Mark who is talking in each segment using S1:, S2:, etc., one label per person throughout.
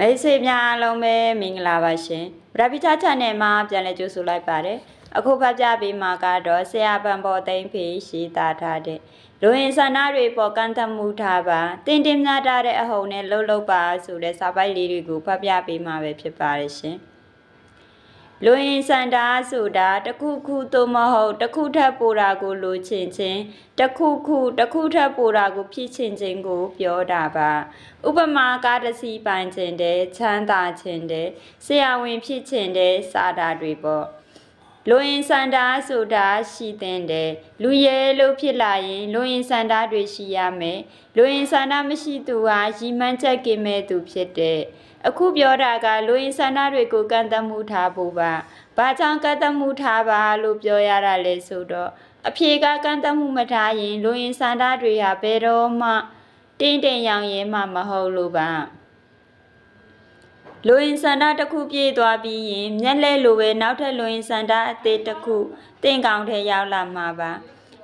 S1: မိတ်ဆွေများအားလုံးပဲမင်္ဂလာပါရှင်ဗရပိချ channel မှာပြန်လည်ကြိုဆိုလိုက်ပါတယ်အခုဖတ်ပြပေးမှာကတော့ဆရာပန်ပေါ်သိမ့်ဖေရှိသားထားတဲ့လူဝင်ဆန္ဒတွေပေါ်ကန့်သတ်မှုထားပါတင်တင်များထားတဲ့အဟုန်နဲ့လှုပ်လှုပ်ပါဆိုတဲ့စာပိုက်လေးတွေကိုဖတ်ပြပေးမှာပဲဖြစ်ပါတယ်ရှင် လူရင်စန္ဒာဆိုတာတခုခုသို့မဟုတ်တခုထပ်ပိုတာကိုလိုချင်ချင်းတခုခုတခုထပ်ပိုတာကိုဖြစ်ချင်ချင်းကို ပြောတာပါဥပမာကားတစ်စီးပိုင်ချင်တယ်ချမ်းသာချင်တယ်ဆရာဝန်ဖြစ်ချင်တယ်စာတာတွေပေါ့ လူရင်စန္ဒာဆိုတာရှိတဲ့တယ်လူရဲလို့ဖြစ်လာရင်လူရင်စန္ဒာတွေရှိရမယ်လူရင်စန္ဒာမရှိသူဟာရီမှန်းချက်ကင်မဲ့သူဖြစ်တဲ့အခုပြောတာကလူရင်စန္ဒာတွေကိုကန့်သတ်မှုထားဖို့ပါဘာကြောင့်ကန့်သတ်မှုထားပါလို့ပြောရတာလဲဆိုတော့အဖြေကကန့်သတ်မှုမထားရင်လူရင်စန္ဒာတွေဟာဘယ်တော့မှတင်းတင်ရောင်ရဲမှမဟုတ်လို့ပါ လူရင်စန္ဒတစ်ခုပြေးသွားပြီးရင်မျက်လဲလိုပဲနောက်ထပ်လူရင်စန္ဒအသေးတစ်ခုတင့်ကောင်ထဲရောက်လာမှာပါ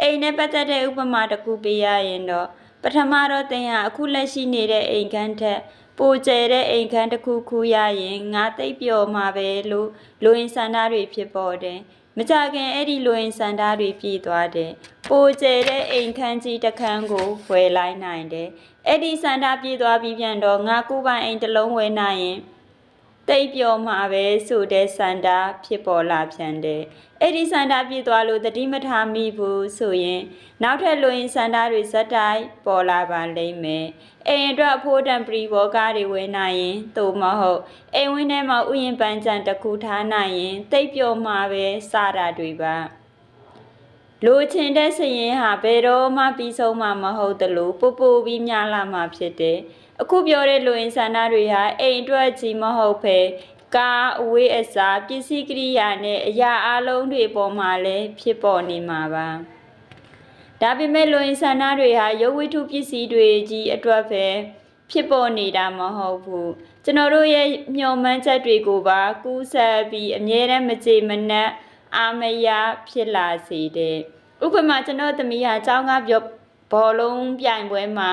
S1: အိမ်နဲ့ပတ်သက်တဲ့ဥပမာတစ်ခုပေးရရင်တော့ပထမတော့တင်ဟာအခုလက်ရှိနေတဲ့အိမ်ခန်းထက်ပိုကျဲတဲ့အိမ်ခန်းတစ်ခုခူးရရင်ငါသိပ်ပျော်မှာပဲလို့လူရင်စန္ဒတွေဖြစ်ပေါ်တယ်မကြခင်အဲ့ဒီလူရင်စန္ဒတွေပြေးသွားတယ်ပိုကျဲတဲ့အိမ်ခန်းကြီးတစ်ခန်းကိုဝယ်လိုက်နိုင်တယ်အဲ့ဒီစန္ဒပြေးသွားပြီးပြန်တော့ငါကိုယ်ပိုင်အိမ်တစ်လုံးဝယ်နိုင်ရင် တိတ်ပြောမှာပဲဆိုတဲ့စန္ဒာဖြစ်ပေါ်လာပြန်တယ်။အဲ့ဒီစန္ဒာပြည့်သွားလို့တတိမထားမိဘူးဆိုရင် နောက်ထပ်လူရင်စန္ဒာတွေဇက်တိုင်းပေါ်လာပါလိမ့်မယ်။အိမ်အတွက်အဖိုးတံပရီဘောကားတွေဝယ်နိုင်ရင်သို့မဟုတ်အိမ်ဝင်းထဲမှာဥယျာဉ်ပန်းချံတစ်ခုထားနိုင်ရင်တိတ်ပြောမှာပဲစတာတွေပါ။လိုချင်တဲ့စရင်ဟာဘယ်တော့မှပြီးဆုံးမှာမဟုတ်သလိုပူပူပြီးများလာမှာဖြစ်တယ်။ အခုပြောတဲ့လူရင်ဆန္ဒတွေဟာအိမ်အတွက်ကြီးမဟုတ်ပဲကားအဝေးအစားပစ္စည်းကိရိယာနဲ့အရာအလုံးတွေပေါ်မှာလည်းဖြစ်ပေါ်နေမှာပါ။ဒါပေမဲ့လူရင်ဆန္ဒတွေဟာရုပ်ဝိထုပစ္စည်းတွေကြီးအတွက်ပဲဖြစ်ပေါ်နေတာမဟုတ်ဘူး။ကျွန်တော်တို့ရဲ့မျှော်မှန်းချက်တွေကိုပါကူးဆက်ပြီးအမြဲတမ်းမကြေမနက်အာမယဖြစ်လာစေတဲ့ဥပမာကျွန်တော်သမီးဟာကျောင်းကပြောဘောလုံးပြိုင်ပွဲမှာ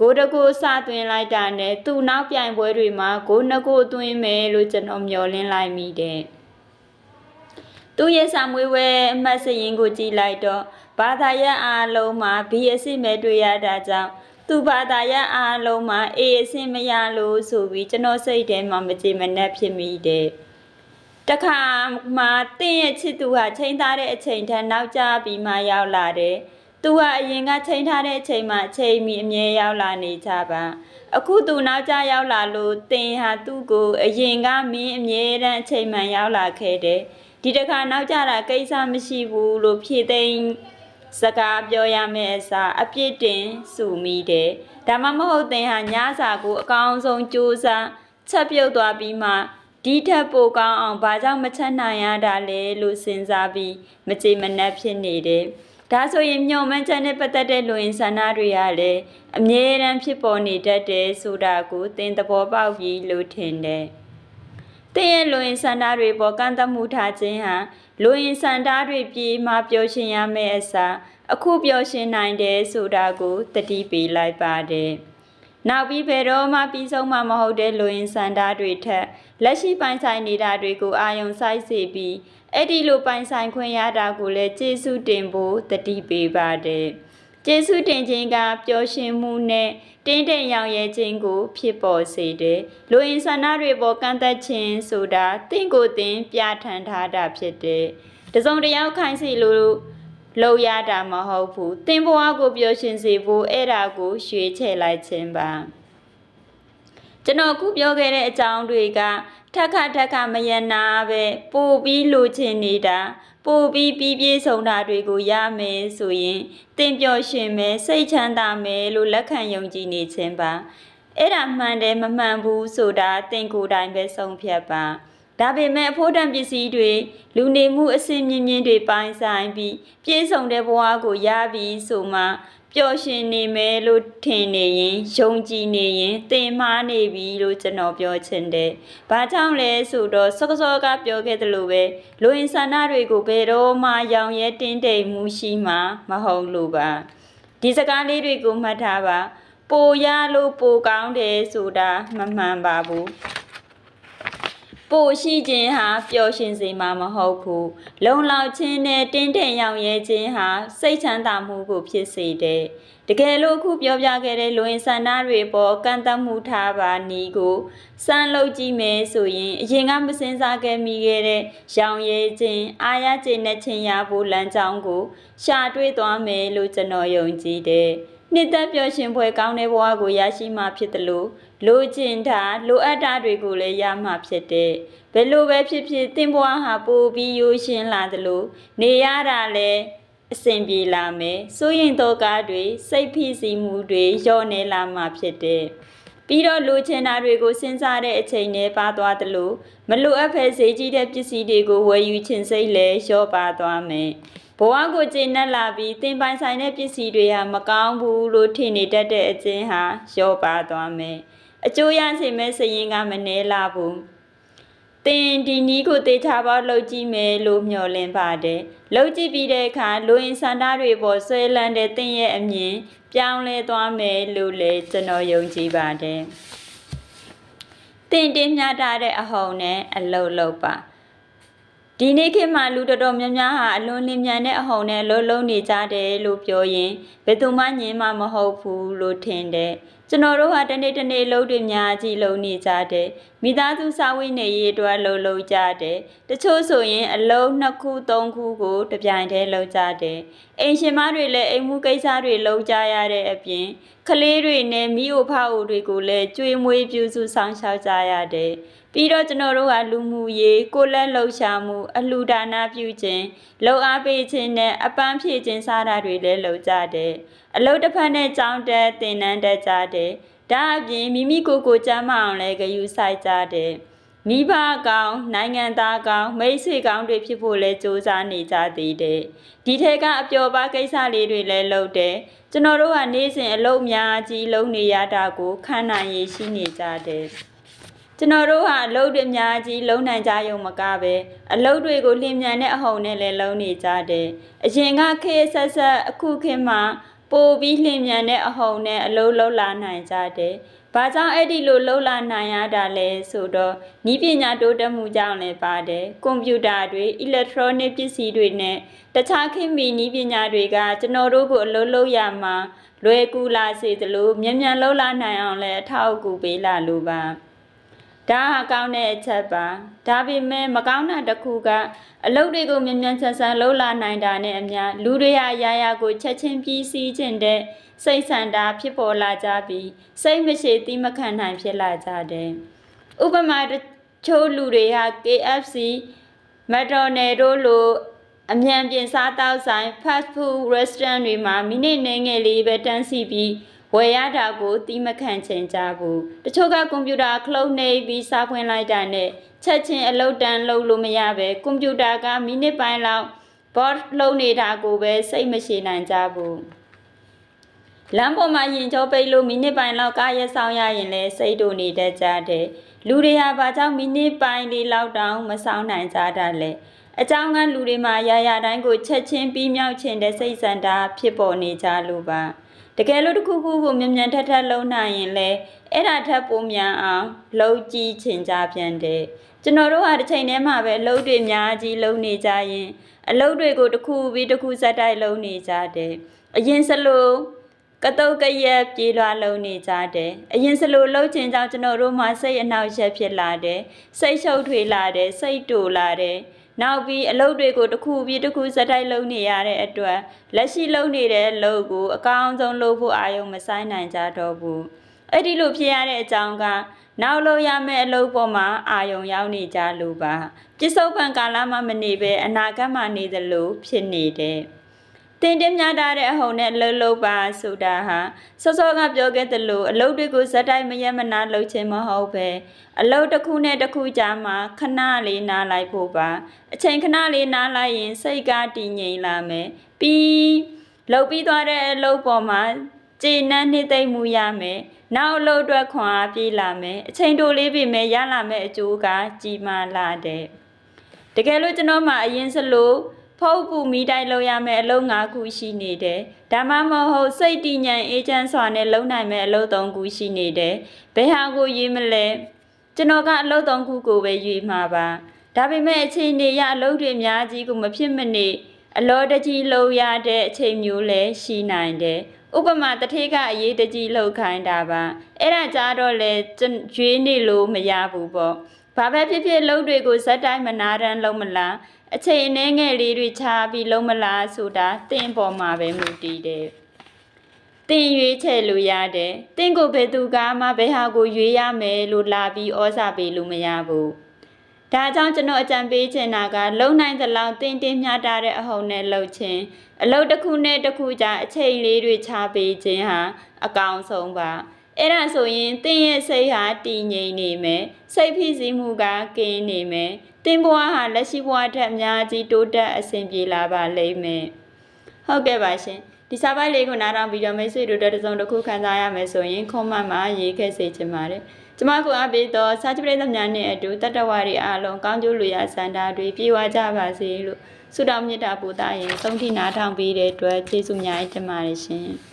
S1: ဂိုးတကူစသွင်းလိုက်တာနဲ့သူ့နောက်ပြိုင်ပွဲတွေမှာဂိုးနှစ်ခုသွင်းမယ်လို့ကျွန်တော်မျှော်လင့်လိုက်မိတယ်သူ့ရဲ့စာမွေးဝဲအမှတ်စရင်ကိုကြည့်လိုက်တော့ဘာသာရပ်အားလုံးမှာ B အစစ်မဲ့တွေ့ရတာကြောင့်သူ့ဘာသာရပ်အားလုံးမှာ A အစစ်မရလို့ဆိုပြီးကျွန်တော်စိတ်ထဲမှာမကြေမနက်ဖြစ်မိတယ်တခါမှတင့်ရဲ့ချစ်သူဟာချိန်ထားတဲ့အချိန်ထက်နောက်ကျပြီးမှရောက်လာတယ်။ သူဟာအရင်ကချိန်ထားတဲ့အချိန်မှအချိန်မီအမြဲရောက်လာနေကြပါ။အခုသူနောက်ကျရောက်လာလို့တင်ဟာသူ့ကိုအရင်ကမင်းအမြဲတမ်းအချိန်မှန်ရောက်လာခဲ့တယ်။ဒီတခါနောက်ကျတာကိစ္စမရှိဘူးလို့ဖြေသိမ်းစကားပြောရမယ့်အစားအပြစ်တင်စုမိတယ်။ဒါမှမဟုတ်တင်ဟာညစာကိုအကောင်းဆုံးကြိုးစားချက်ပြုတ်သွားပြီးမှဒီထက်ပိုကောင်းအောင်ဘာကြောင့်မချက်နိုင်ရတာလဲလို့စဉ်းစားပြီးမကြေမနက်ဖြစ်နေတယ်။ ဒါဆိုရင်မျောမှန်းချက်နဲ့ပတ်သက်တဲ့လူရင်ဆန္ဒတွေကလည်းအမြဲတမ်းဖြစ်ပေါ်နေတတ်တယ်ဆိုတာကိုသင်သဘောပေါက်ပြီးလို့ထင်တယ်။သင်ရဲ့လူရင်ဆန္ဒတွေပေါ်ကန့်သတ်မှုထားခြင်းဟာလူရင်ဆန္ဒတွေပြေမှပျော်ရွှင်ရမယ့်အစားအခုပျော်ရွှင်နိုင်တယ်ဆိုတာကိုတတိပေးလိုက်ပါတယ်။နောက်ပြီးဘယ်တော့မှပြီးဆုံးမှမဟုတ်တဲ့လူရင်စန္ဒာတွေထက် လက်ရှိပိုင်ဆိုင်နေတာတွေကိုအာယုံဆိုင်စေပြီးအဲ့ဒီလိုပိုင်ဆိုင်ခွင့်ရတာကိုလည်းကျေးဇူးတင်ဖို့တတိပေးပါတယ်။ကျေးဇူးတင်ခြင်းကပျော်ရွှင်မှုနဲ့တင်းတဲ့ရောင်ရဲခြင်းကို ဖြစ်ပေါ်စေတယ်။လူရင်စန္ဒာတွေပေါ်ကန့်သက်ခြင်းဆိုတာတင့်ကိုယ်တင် ပြဋ္ဌာန်းထားတာဖြစ်တယ်။တစုံတစ်ယောက်ခိုင်းစီလို့လောက်ရတာမဟုတ်ဘူးတင်ဘဝကိုပျော်ရွှင်စေဖို့အဲ့ဒါကိုရွှေချယ်လိုက်ခြင်းပါ ကျွန်တော်အခုပြောခဲ့တဲ့အကြောင်းတွေကထက်ခါထက်ခါမယနာပဲပို့ပြီးလိုချင်နေတာပို့ပြီးပြီးပြေးဆုံးတာတွေကိုရမယ်ဆိုရင်တင်ပျော်ရွှင်မယ်စိတ်ချမ်းသာမယ်လို့လက်ခံယုံကြည်နေခြင်းပါအဲ့ဒါမှန်တယ်မမှန်ဘူးဆိုတာတင်ကိုယ်တိုင်ပဲဆုံးဖြတ်ပါဒါပေမဲ့အဖို့တံပစ္စည်းတွေလူနေမှုအဆင့်မြင့်မြင့်တွေပိုင်းဆိုင်ပြီးပြည့်စုံတဲ့ဘဝကိုရပြီးဆိုမှ ပျော်ရွှင်နေမယ်လို့ထင်နေရင်ယုံကြည်နေရင်သင်မှားနေပြီလို့ကျွန်တော်ပြောချင်တယ်။ဘာကြောင့်လဲဆိုတော့စောစောကပြောခဲ့သလိုပဲလူအင်ဆန္ဒတွေကိုဘယ်တော့မှရောင်ရဲတင်းတိမ်မှုရှိမှမဟုတ်လို့ပါ။ဒီစကားလေးတွေကိုမှတ်ထားပါ။ပိုရလို့ပိုကောင်းတယ်ဆိုတာမမှန်ပါဘူး။ ပို့ရှိခြင်းဟာပျော်ရွှင်စေမှာမဟုတ်ဘူးလုံလောက်ခြင်းနဲ့တင်းတဲ့ရောင်ရဲခြင်းဟာစိတ်ချမ်းသာမှုကိုဖြစ်စေတယ်တကယ်လို့အခုပြောပြခဲ့တဲ့လူဝင်ဆန္ဒတွေပေါ်ကန့်သတ်မှုထားပါနီးကိုစမ်းလုပ်ကြည့်မယ်ဆိုရင်အရင်ကမစင်စားခဲ့မိခဲ့တဲ့ရောင်ရဲခြင်းအာရကျေနဲ့ခြင်းရဖို့လမ်းကြောင်းကိုရှာတွေ့သွားမယ်လို့ကျွန်တော်ယုံကြည်တယ် နှစ်သက်ပျော်ရွှင်ဖွယ်ကောင်းတဲ့ဘဝကိုရရှိမှဖြစ်တယ်လို့လိုချင်တာလိုအပ်တာတွေကိုလည်းရမှဖြစ်တဲ့ဘယ်လိုပဲဖြစ်ဖြစ်သင်ဘဝဟာပိုပြီးရိုးရှင်းလာတယ်လို့နေရတာလည်းအဆင်ပြေလာမယ်စိုးရင်တော့ကားတွေစိတ်ဖိစီးမှုတွေလျော့နေလာမှဖြစ်တဲ့ပြီးတော့လိုချင်တာတွေကိုစဉ်းစားတဲ့အချိန်နဲ့ပါသွားတယ်လို့မလိုအပ်ဖဲဈေးကြီးတဲ့ပစ္စည်းတွေကိုဝယ်ယူချင်စိတ်လည်းလျော့ပါသွားမယ် ဘဝကိုကျင့်နှက်လာပြီးသင်ပိုင်ဆိုင်တဲ့ပစ္စည်းတွေဟာမကောင်းဘူးလို့ထင်နေတတ်တဲ့အခြင်းဟာလျော့ပါသွားမယ်အကျိုးရစေမဲ့စရင်ကမနှဲလာဘူးတင်ဒီနီးကိုတေချာပေါက်လှုပ်ကြည့်မယ်လို့မျှော်လင့်ပါတယ်လှုပ်ကြည့်ပြီးတဲ့အခါလူရင်စန္ဒတွေပေါ်ဆွဲလန်းတဲ့တင်ရဲ့အမြင်ပြောင်းလဲသွားမယ်လို့လည်းကျွန်တော်ယုံကြည်ပါတယ်တင်တင်မြတာတဲ့အဟုန်နဲ့အလုတ်လုတ်ပါ ဒီနေ့ခေတ်မှာလူတော်တော်များများဟာအလွန်လင်းမြန်တဲ့အဟုန်နဲ့လှုပ်လုံးနေကြတယ်လို့ပြောရင်ဘယ်သူမှညင်မှမဟုတ်ဘူးလို့ထင်တယ် ကျွန်တော်တို့ဟာတနေ့တနေ့လှုပ်တွေများကြီးလှုပ်နေကြတယ်မိသားစုစာဝိနေရေးအတွက်လှုပ်လှုပ်ကြတယ်တချို့ဆိုရင်အလုံးနှစ်ခုသုံးခုကိုတပြိုင်တည်းလှုပ်ကြတယ်အိမ်ရှင်မတွေလည်းအိမ်မှုကိစ္စတွေလှုပ်ကြရတဲ့အပြင်ကလေးတွေနဲ့မိအိုဖအိုတွေကိုလည်းကြွေးမွေးပြုစုဆောင်ရှောက်ကြရတယ်ပြီးတော့ကျွန်တော်တို့ကလူမှုရေးကိုလက်လှုပ်ရှားမှု အလှူဒါနပြုခြင်းလှုပ်အားပေးခြင်းနဲ့အပန်းဖြည့်ခြင်းစားတာတွေလည်းလုပ်ကြတယ်အလုပ်တစ်ဖက်နဲ့ကြောင်းတက်သင်တန်းတက်ကြတယ်ဒါအပြင်မိမိကိုယ်ကိုကျမ်းမအောင်လည်းဂယူဆိုင်ကြတယ်မိဘကောင်းနိုင်ငံသားကောင်းမိတ်ဆွေကောင်းတွေဖြစ်ဖို့လဲစူးစမ်းနေကြသေးတယ်ဒီထက်ကအပျော်ပါကိစ္စလေးတွေလည်းလုပ်တယ်ကျွန်တော်တို့ကနေ့စဉ်အလုပ်များကြီးလုပ်နေရတာကိုခံနိုင်ရရှိနေကြတယ်ကျွန်တော်တို့ဟာအလုပ်တွေအများကြီးလုံနိုင်ကြရုံမကပဲအလုပ်တွေကိုလျင်မြန်တဲ့အဟုန်နဲ့လည်းလုံနေကြတယ်။အရင်ကခေတ်ဆက်ဆက်အခုခေတ်မှာ ပိုပြီးလျင်မြန်တဲ့အဟုန်နဲ့အလုပ်လုပ်လာနိုင်ကြတယ်။ဘာကြောင့်အဲ့ဒီလိုလှုပ်လာနိုင်ရတာလဲဆိုတော့ဤပညာတိုးတက်မှုကြောင့်လည်းပါတယ်။ကွန်ပျူတာတွေ၊အီလက်ထရောနစ်ပစ္စည်းတွေနဲ့တခြားခေတ်မီဤပညာတွေကကျွန်တော်တို့ကိုအလုပ်လုပ်ရမှာလွယ်ကူလာစေသလိုမြန်မြန်လှုပ်လာနိုင်အောင်လည်းအထောက်အကူပေးလာလိုပါ။ ဒါဟာကောင်းတဲ့အချက်ပါဒါပေမဲ့မကောင်းတာတစ်ခုကအလုပ်တွေကိုမြန်မြန်ဆန်ဆန်လုပ်လာနိုင်တာနဲ့အမျှလူတွေဟာရာရာကိုချက်ချင်းပြီးစီးခြင်းတဲ့စိတ်ဆန္ဒဖြစ်ပေါ်လာကြပြီးစိတ်မရှိသီးမခံနိုင်ဖြစ်လာကြတယ်ဥပမာတချို့လူတွေဟာ KFC McDonald တို့လိုအမြန်ပြင်စားတောက်ဆိုင် fast food restaurant တွေမှာမိနစ်နေငယ်လေးပဲတန်းစီပြီး ဝယ်ရတာကိုတီးမခန့်ချင်ကြဘူးတချို့ကကွန်ပျူတာခလုတ်နေပြီးစားဖွင့်လိုက်တာနဲ့ချက်ချင်းအလုပ်တန်းလုပ်လို့မရပဲကွန်ပျူတာကမိနစ်ပိုင်းလောက်ဘော့လုံးနေတာကိုပဲစိတ်မရှိနိုင်ကြဘူးလမ်းပေါ်မှာရင်ကျော်ပိတ်လို့မိနစ်ပိုင်းလောက်ကားရဲဆောင်ရရင်လည်းစိတ်တို့နေတတ်ကြတယ်လူတွေဟာဘာကြောင့်မိနစ်ပိုင်းလေးလောက်တောင်မဆောင်နိုင်ကြတာလဲအကြောင်းကလူတွေမှာရာရာတိုင်းကိုချက်ချင်းပြီးမြောက်ခြင်းတဲ့စိတ်ဆန္ဒဖြစ်ပေါ်နေကြလို့ပါ တကယ်လို့တစ်ခုခုကိုမြန်မြန်ထက်ထက်လုံးနိုင်ရင်လေအဲ့ဒါထက်ပိုမြန်အောင်လှုပ်ကြည့်ချင်ကြပြန်တယ်ကျွန်တော်တို့ဟာတစ်ချိန်တည်းမှာပဲအလုပ်တွေအများကြီးလုပ်နေကြရင်အလုပ်တွေကိုတစ်ခုပြီးတစ်ခုစက်တိုက်လုပ်နေကြတယ်အရင်စလို့ကတုတ်ကရက်ပြေးလွှာလုံးနေကြတယ်အရင်စလို့လှုပ်ချင်ကြောင်းကျွန်တော်တို့မှာစိတ်အနှောက်အယှက်ဖြစ်လာတယ်စိတ်ရှုပ်ထွေးလာတယ်စိတ်တူလာတယ် နောက်ပြီးအလုပ်တွေကိုတစ်ခုပြီးတစ်ခုစက်တိုက်လုပ်နေရတဲ့အတွက်လက်ရှိလုပ်နေတဲ့အလုပ်ကိုအကောင်းဆုံးလုပ်ဖို့အာရုံမဆိုင်နိုင်ကြတော့ဘူးအဲ့ဒီလိုဖြစ်ရတဲ့အကြောင်းကနောက်လို့ရမယ့်အလုပ်ပေါ်မှာအာယုံရောက်နေကြလို့ပါပြစ္ဆုတ်ပံကာလမှမနေပဲအနာဂတ်မှနေသလိုဖြစ်နေတယ် တင်တင်များတာတဲ့အဟုန်နဲ့လှုပ်လှုပ်ပါဆိုတာဟာစောစောကပြောခဲ့သလိုအလုပ်တွေကိုဇက်တိုက်မရမနာလှုပ်ခြင်းမဟုတ်ပဲအလုပ်တစ်ခုနဲ့တစ်ခုကြားမှာခဏလေးနားလိုက်ဖို့ပါအချိန်ခဏလေးနားလိုက်ရင်စိတ်ကတည်ငြိမ်လာမယ်ပြီးလှုပ်ပြီးသွားတဲ့အလုပ်ပေါ်မှာခြေနှမ်းနှိမ့်သိမ့်မှုရမယ်နောက်အလုပ်အတွက်ခွန်အားပြေးလာမယ်အချိန်တိုလေးပြီမဲ့ရလာမဲ့အကျိုးကကြီးမားလာတဲ့တကယ်လို့ကျွန်တော်မှအရင်စလို့ ဖုတ်ပူမိတိုက်လုပ်ရမယ့်အလုပ်၅ခုရှိနေတယ်။ဒါမှမဟုတ်စိတ်တည်ငြိမ်အေးချမ်းစွာနဲ့လုပ်နိုင်မယ့်အလုပ်၃ခုရှိနေတယ်။ဘယ်ဟာကိုရေးမလဲ။ကျကျွန်တော်ကအလုပ်သုံးခုကိုပဲရွေးမှာပါဒါပေမဲ့အချိန်တွေရအလုပ်တွေအများကြီးကိုမဖြစ်မနေအလောတကြီးလုပ်ရတဲ့အချိန်မျိုးလည်းရှိနိုင်တယ်ဥပမာတထေးကအရေးတကြီးလှုပ်ခိုင်းတာပါအဲ့ဒါကြတော့လေကျွန်ရွေးနေလို့မရဘူးပေါ့ဘာပဲဖြစ်ဖြစ်လုပ်တွေကိုဇက်တိုင်းမနာတမ်းလုံးမလား အချိန်အနည်းငယ်လေးတွေခြားပြီးလုံးမလားဆိုတာတင့်ပေါ်မှာပဲမူတည်တယ်တင်ရွေးချယ်လို့ရတယ်။တင့်ကိုဘယ်သူကမှဘယ်ဟာကိုရွေးရမယ်လို့လာပြီးဩစာပေးလို့မရဘူး။ဒါကြောင့်ကျွန်တော်အကြံပေးချင်တာကလုံနိုင်သလောက်တင်တင်မျှတာတဲ့အဟုန်နဲ့လှုပ်ခြင်းအလုပ်တစ်ခုနဲ့တစ်ခုကြာအချိန်လေးတွေခြားပေးခြင်းဟာအကောင်ဆုံးပါ။ အဲ့ဒါဆိုရင်တင်ရဲ့စိတ်ဟာတည်ငြိမ်နေမယ်။စိတ်ဖိစီးမှုကကင်းနေမယ်။တင်ဘဝဟာလက်ရှိဘဝထက်အများကြီးတိုးတက်အဆင်ပြေလာပါလိမ့်မယ်။ဟုတ်ကဲ့ပါရှင်ဒီစာပိုက်လေးကိုနားထောင်ပြီးတော့မိတ်ဆွေတို့တစ်စုံတစ်ခုခံစားရမယ်ဆိုရင်ခွန်မတ်မှာရေးခဲ့စေချင်ပါတယ်ကျမကိုအပ်ပြီးတော့စာချပရိသတ်များနဲ့အတူတတ္တဝါတွေအားလုံးကောင်းကျိုးလူရစန္ဒာတွေပြေဝကြပါစေလို့ဆုတောင်းမေတ္တာပို့သရင်သုံးထိနားထောင်ပြီးတဲ့အတွက်ကျေးဇူးများတင်ပါတယ်ရှင်